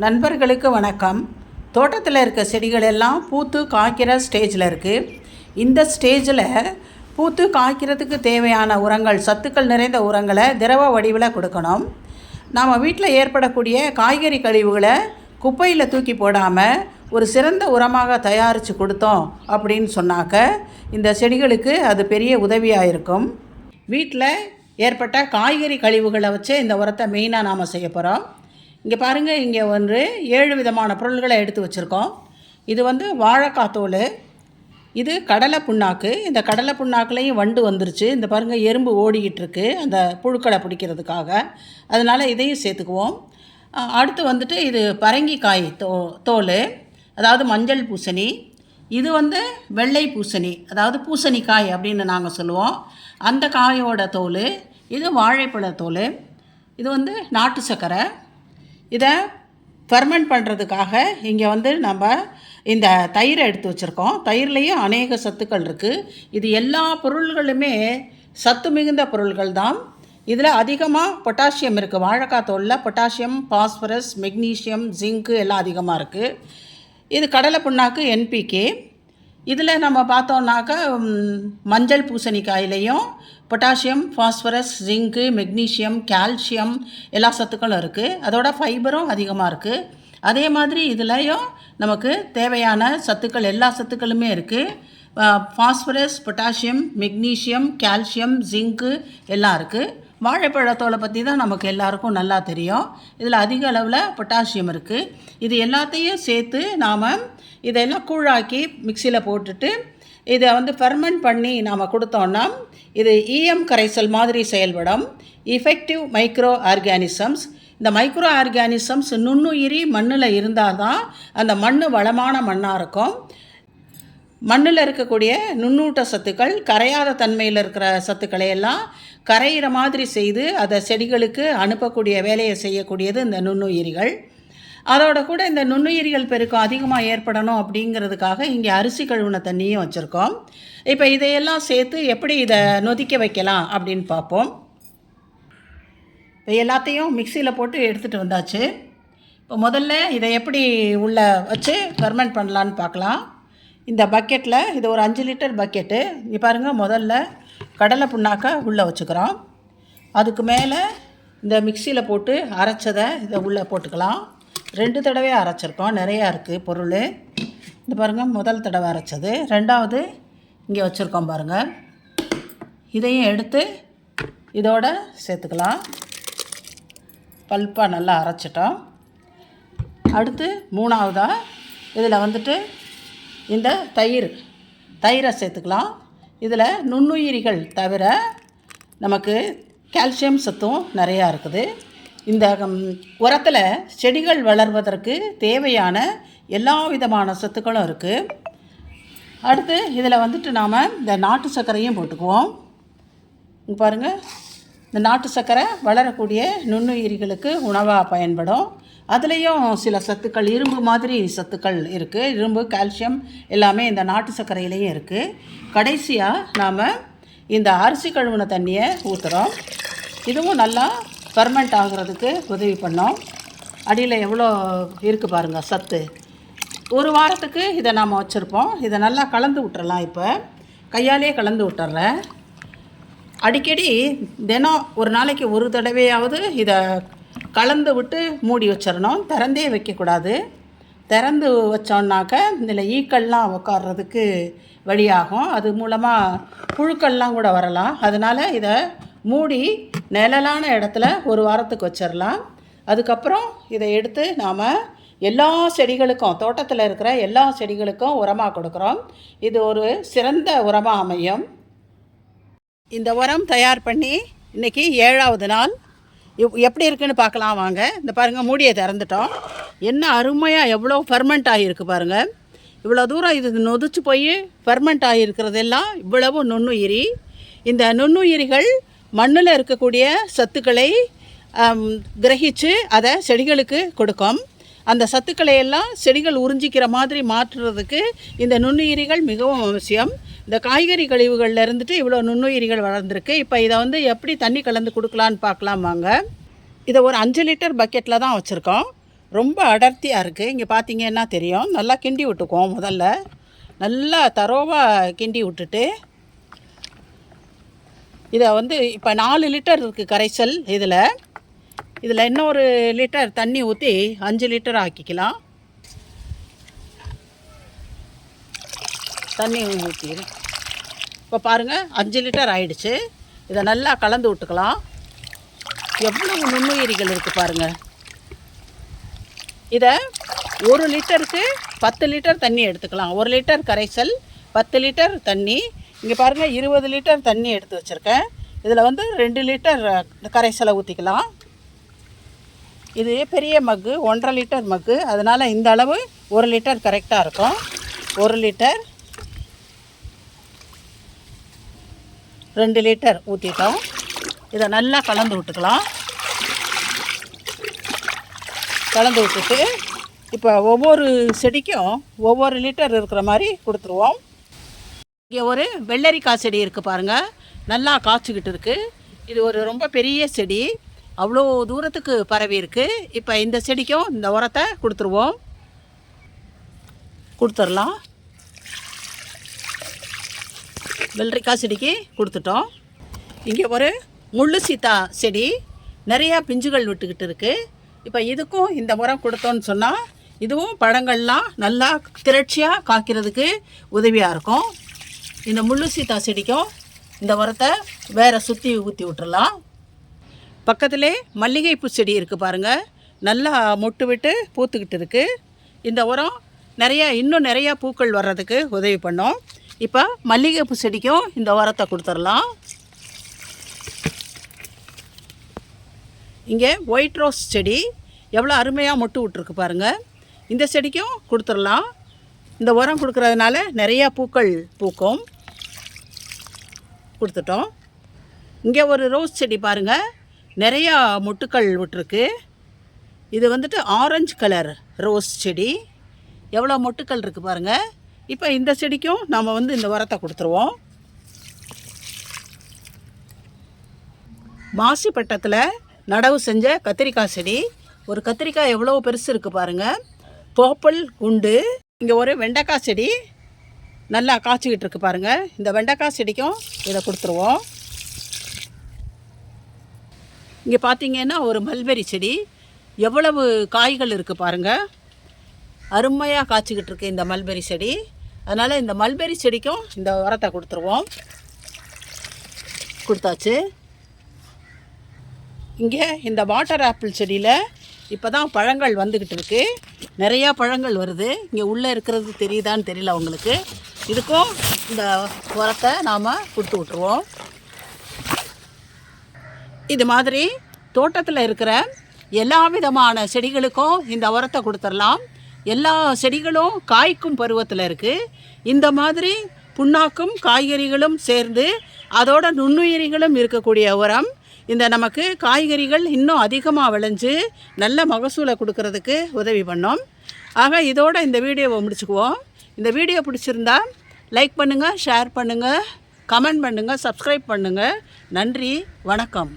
நண்பர்களுக்கு வணக்கம். தோட்டத்தில் இருக்க செடிகள் எல்லாம் பூத்து காய்க்கிற ஸ்டேஜில் இருக்குது இந்த ஸ்டேஜில் பூத்து காய்க்கிறதுக்கு தேவையான உரங்கள் சத்துக்கள் நிறைந்த உரங்களை திரவ வடிவில் கொடுக்கணும். நாம் வீட்டில் ஏற்படக்கூடிய காய்கறி கழிவுகளை குப்பையில் தூக்கி போடாமல் ஒரு சிறந்த உரமாக தயாரித்து கொடுத்தோம் அப்படின்னு சொன்னாக்க இந்த செடிகளுக்கு அது பெரிய உதவியாக இருக்கும். வீட்டில் ஏற்பட்ட காய்கறி கழிவுகளை வச்சு இந்த உரத்தை மெயினாக நாம் செய்ய போகிறோம் இங்கே பாருங்கள் இங்கே வந்து ஏழு விதமான பொருள்களை எடுத்து வச்சுருக்கோம். இது வந்து வாழைக்காய் தோல் இது கடலை புண்ணாக்கு. இந்த கடலை புண்ணாக்குலேயும் வண்டு வந்துருச்சு. இந்த பாருங்கள் எறும்பு ஓடிக்கிட்டு இருக்கு அந்த புழுக்களை பிடிக்கிறதுக்காக. அதனால் இதையும் சேர்த்துக்குவோம். அடுத்து வந்துட்டு இது பரங்கிக்காய் தோ தோல் அதாவது மஞ்சள் பூசணி. இது வந்து வெள்ளை பூசணி அதாவது பூசணிக்காய் அப்படின்னு நாங்கள் சொல்லுவோம். அந்த காயோட தோல் இது வாழைப்பழ தோல் இது வந்து நாட்டு சர்க்கரை. இதை ஃபெர்மெண்ட் பண்ணுறதுக்காக இங்கே வந்து நம்ம இந்த தயிரை எடுத்து வச்சுருக்கோம். தயிர்லேயும் அநேக சத்துக்கள் இருக்குது இது எல்லா பொருள்களுமே சத்து மிகுந்த பொருள்கள் தான். இதில் அதிகமாக பொட்டாசியம் இருக்குது வாழைக்காய் தோலில் பொட்டாசியம் பாஸ்பரஸ் மெக்னீஷியம் ஜிங்க்கு எல்லாம் அதிகமாக இருக்குது இது கடலை புண்ணாக்கு என்பிகே இதில் நம்ம பார்த்தோம்னாக்கா மஞ்சள் பூசணிக்காயிலையும் potassium phosphorus zinc magnesium calcium எல்லா சத்துக்களும் இருக்குது அதோட ஃபைபரும் அதிகமாக இருக்குது அதே மாதிரி இதுலேயும் நமக்கு தேவையான சத்துக்கள் எல்லா சத்துக்களுமே இருக்குது phosphorus potassium magnesium calcium zinc எல்லாம் இருக்குது வாழைப்பழத்தோலை பற்றி தான் நமக்கு எல்லாருக்கும் நல்லா தெரியும். இதில் அதிக அளவில் பொட்டாசியம் இருக்குது இது எல்லாத்தையும் சேர்த்து நாம் இதெல்லாம் கூழாக்கி மிக்சியில் போட்டுட்டு இதை வந்து ஃபெர்மெண்ட் பண்ணி நாம் கொடுத்தோன்னா இது இஎம் கரைசல் மாதிரி செயல்படும். இஃபெக்டிவ் மைக்ரோ ஆர்கானிசம்ஸ் இந்த மைக்ரோ ஆர்கானிசம்ஸ் நுண்ணுயிரி மண்ணில் இருந்தால் தான் அந்த மண் வளமான மண்ணாக இருக்கும். மண்ணில் இருக்கக்கூடிய நுண்ணூட்ட சத்துக்கள் கரையாத தன்மையில் இருக்கிற சத்துக்களை எல்லாம் கரையிற மாதிரி செய்து அதை செடிகளுக்கு அனுப்பக்கூடிய வேலையை செய்யக்கூடியது இந்த நுண்ணுயிரிகள். அதோட கூட இந்த நுண்ணுயிரிகள் பெருக்கம் அதிகமாக ஏற்படணும் அப்படிங்கிறதுக்காக இங்கே அரிசி கழுவுன தண்ணியும் வச்சுருக்கோம். இப்போ இதையெல்லாம் சேர்த்து எப்படி இதை நொதிக்க வைக்கலாம் அப்படின்னு பார்ப்போம். இப்போ எல்லாத்தையும் மிக்சியில் போட்டு எடுத்துகிட்டு வந்தாச்சு. இப்போ முதல்ல இதை எப்படி உள்ளே வச்சு ஃபெர்மெண்ட் பண்ணலான்னு பார்க்கலாம். இந்த பக்கெட்டில் இது ஒரு அஞ்சு லிட்டர் பக்கெட்டு இங்கே பாருங்கள் முதல்ல கடலை புண்ணாக்கை உள்ளே வச்சுக்கிறோம். அதுக்கு மேலே இந்த மிக்சியில் போட்டு அரைச்சதை இதை உள்ளே போட்டுக்கலாம். ரெண்டு தடவை அரைச்சிருக்கோம் நிறையா இருக்குது பொருள். இந்த பாருங்கள் முதல் தடவை அரைச்சது. ரெண்டாவது இங்கே வச்சுருக்கோம் பாருங்கள் இதையும் எடுத்து இதோட சேர்த்துக்கலாம். பல்ப்பாக நல்லா அரைச்சிட்டோம். அடுத்து மூணாவதாக இதில் வந்துட்டு இந்த தயிர். தயிரை சேர்த்துக்கலாம். இதில் நுண்ணுயிரிகள் தவிர நமக்கு கால்சியம் சத்தும் நிறையா இருக்குது. இந்த உரத்தில் செடிகள் வளர்வதற்கு தேவையான எல்லா விதமான சத்துக்களும் இருக்குது அடுத்து இதில் வந்துட்டு நாம் இந்த நாட்டு சர்க்கரையும் போட்டுக்குவோம். பாருங்கள் இந்த நாட்டு சர்க்கரை வளரக்கூடிய நுண்ணுயிரிகளுக்கு உணவாக பயன்படும். அதுலேயும் சில சத்துக்கள் இரும்பு மாதிரி சத்துக்கள் இருக்குது இரும்பு கால்சியம் எல்லாமே இந்த நாட்டு சர்க்கரையிலையும் இருக்குது கடைசியாக நாம் இந்த அரிசி கழுவுன தண்ணியை ஊற்றுறோம் இதுவும் நல்லா ஃபர்மெண்ட் ஆகிறதுக்கு உதவி பண்ணோம். அடியில் எவ்வளோ இருக்குது பாருங்கள் சத்து. ஒரு வாரத்துக்கு இதை நாம் வச்சுருப்போம். இதை நல்லா கலந்து விட்டுறலாம் இப்போ. கையாலே கலந்து விட்டுறேன். அடிக்கடி தினம் ஒரு நாளைக்கு ஒரு தடவையாவது இதை கலந்து விட்டு மூடி வச்சிடணும். திறந்தே வைக்கக்கூடாது. திறந்து வச்சோன்னாக்க இதில் ஈக்கள்லாம் உட்கார்றதுக்கு வழியாகும். அது மூலமாக புழுக்கள்லாம் கூட வரலாம். அதனால் இதை மூடி நிழலான இடத்துல ஒரு வாரத்துக்கு வச்சிடலாம். அதுக்கப்புறம் இதை எடுத்து நாம் எல்லா செடிகளுக்கும் தோட்டத்தில் இருக்கிற எல்லா செடிகளுக்கும் உரமாக கொடுக்குறோம். இது ஒரு சிறந்த உரமாக அமையும். இந்த உரம் தயார் பண்ணி இன்றைக்கி ஏழாவது நாள். எப்படி இருக்குன்னு பார்க்கலாம் வாங்க. இந்த பாருங்கள் மூடியை திறந்துட்டோம். என்ன அருமையாக எவ்வளோ ஃபெர்மெண்ட் ஆகியிருக்கு பாருங்கள் இவ்வளோ தூரம் இது நொதிச்சு போய் ஃபெர்மெண்ட் ஆகியிருக்கிறதெல்லாம் இவ்வளவு நுண்ணுயிரி. இந்த நுண்ணுயிரிகள் மண்ணில் இருக்கக்கூடிய சத்துக்களை கிரகித்து கிரகிச்சு அதை செடிகளுக்கு கொடுக்கும். அந்த சத்துக்களை எல்லாம் செடிகள் உறிஞ்சிக்கிற மாதிரி மாற்றுறதுக்கு இந்த நுண்ணுயிரிகள் மிகவும் அவசியம். இந்த காய்கறி கழிவுகளில் இருந்துட்டு இவ்வளோ நுண்ணுயிரிகள் வளர்ந்துருக்கு. இப்போ இதை வந்து எப்படி தண்ணி கலந்து கொடுக்கலான்னு பார்க்கலாம் வாங்க. இதை ஒரு அஞ்சு லிட்டர் பக்கெட்டில் தான் வச்சுருக்கோம். ரொம்ப அடர்த்தியாக இருக்குது இங்கே பார்த்தீங்கன்னா தெரியும்? நல்லா கிண்டி விட்டுக்குவோம் முதல்ல. நல்லா தரோவாக கிண்டி விட்டுட்டு இதை வந்து இப்போ நாலு லிட்டர் இருக்குது கரைசல் இதில். இதில் இன்னொரு லிட்டர் தண்ணி ஊற்றி அஞ்சு லிட்டர் ஆக்கிக்கலாம். தண்ணி ஊற்றி இப்போ பாருங்கள் அஞ்சு லிட்டர் ஆயிடுச்சு. இதை நல்லா கலந்து விட்டுக்கலாம். எவ்வளவு நுண்ணுயிரிகள் இருக்குது பாருங்கள் இதை ஒரு லிட்டருக்கு பத்து லிட்டர் தண்ணி எடுத்துக்கலாம். ஒரு லிட்டர் கரைசல் பத்து லிட்டர் தண்ணி. இங்கே பாருங்கள் இருபது லிட்டர் தண்ணி எடுத்து வச்சுருக்கேன். இதில் வந்து ரெண்டு லிட்டர் கரைசலை ஊற்றிக்கலாம் இது பெரிய மக்கு ஒன்றரை லிட்டர் மக்கு. அதனால் இந்த அளவு ஒரு லிட்டர் கரெக்டாக இருக்கும். ஒரு லிட்டர் ரெண்டு லிட்டர் ஊற்றிட்டோம் இதை நல்லா கலந்து விட்டுக்கலாம். கலந்து விட்டுட்டு இப்போ ஒவ்வொரு செடிக்கும் ஒவ்வொரு லிட்டர் இருக்கிற மாதிரி கொடுத்துருவோம். இங்கே ஒரு வெள்ளரிக்காய் செடி இருக்குது பாருங்கள் நல்லா காய்ச்சிக்கிட்டு இருக்குது இது ஒரு ரொம்ப பெரிய செடி. அவ்வளோ தூரத்துக்கு பரவி இருக்குது இப்போ இந்த செடிக்கும் இந்த உரத்தை கொடுத்துருவோம். கொடுத்துடலாம் வெள்ளரிக்காய் செடிக்கு கொடுத்துட்டோம். இங்கே ஒரு முள்ளு சீத்தா செடி நிறையா பிஞ்சுகள் விட்டுக்கிட்டு இருக்குது இப்போ இதுக்கும் இந்த உரம் கொடுத்தோன்னு சொன்னால் இதுவும் பழங்கள்லாம் நல்லா திரட்சியாக காய்க்கிறதுக்கு உதவியாக இருக்கும். இந்த முள்ளு சீத்தா செடிக்கும் இந்த உரத்தை வேறு சுற்றி ஊற்றி விட்டுறலாம். பக்கத்திலே மல்லிகைப்பூ செடி இருக்குது பாருங்கள் நல்லா மொட்டு விட்டு பூத்துக்கிட்டு இருக்குது இந்த உரம் நிறையா இன்னும் நிறையா பூக்கள் வர்றதுக்கு உதவி பண்ணோம். இப்போ மல்லிகைப்பூ செடிக்கும் இந்த உரத்தை கொடுத்துடலாம். இங்கே ஒயிட் ரோஸ் செடி எவ்வளோ அருமையாக மொட்டு விட்ருக்கு பாருங்கள் இந்த செடிக்கும் கொடுத்துடலாம். இந்த உரம் கொடுக்குறதுனால நிறையா பூக்கள் பூக்கும். கொடுத்துட்டோம். இங்கே ஒரு ரோஸ் செடி பாருங்கள் நிறையா மொட்டுக்கள் விட்டுருக்கு. இது வந்துட்டு ஆரஞ்சு கலர் ரோஸ் செடி. எவ்வளோ மொட்டுக்கள் இருக்குது பாருங்கள் இப்போ இந்த செடிக்கும் நாம் வந்து இந்த உரத்தை கொடுத்துருவோம். மாசிப்பட்டத்தில் நடவு செஞ்ச கத்திரிக்காய் செடி. ஒரு கத்திரிக்காய் எவ்வளோ பெருசு இருக்குது பாருங்கள் போப்பல் குண்டு இங்கே ஒரு வெண்டைக்காய் செடி நல்லா காய்ச்சிக்கிட்டு இருக்கு பாருங்கள் இந்த வெண்டைக்காய் செடிக்கும் இதை கொடுத்துருவோம். இங்கே பார்த்தீங்கன்னா ஒரு மல்பெரி செடி. எவ்வளவு காய்கள் இருக்குது பாருங்கள் அருமையாக காய்ச்சிக்கிட்டு இருக்கு இந்த மல்பெரி செடி. அதனால் இந்த மல்பெரி செடிக்கும் இந்த உரத்தை கொடுத்துருவோம். கொடுத்தாச்சு. இங்கே இந்த வாட்டர் ஆப்பிள் செடியில் இப்போ தான் பழங்கள் வந்துக்கிட்டு இருக்கு. நிறையா பழங்கள் வருது. இங்கே உள்ளே இருக்கிறது தெரியுதான்னு தெரியல உங்களுக்கு. இதுக்கும் இந்த உரத்தை நாம் கொடுத்து விட்ருவோம் இது மாதிரி தோட்டத்தில் இருக்கிற எல்லா விதமான செடிகளுக்கும் இந்த உரத்தை கொடுத்துடலாம் எல்லா செடிகளும் காய்க்கும் பருவத்தில் இருக்குது இந்த மாதிரி புண்ணாக்கும் காய்கறிகளும் சேர்ந்து அதோட நுண்ணுயிரிகளும் இருக்கக்கூடிய உரம். இந்த நமக்கு காய்கறிகள் இன்னும் அதிகமாக விளைஞ்சு நல்ல மகசூலை கொடுக்கறதுக்கு உதவி பண்ணோம். ஆக இதோட இந்த வீடியோவை முடிச்சுக்குவோம். இந்த வீடியோ பிடிச்சிருந்தா லைக் பண்ணுங்கள் ஷேர் பண்ணுங்கள் கமெண்ட் பண்ணுங்கள் சப்ஸ்கிரைப் பண்ணுங்கள் நன்றி வணக்கம்.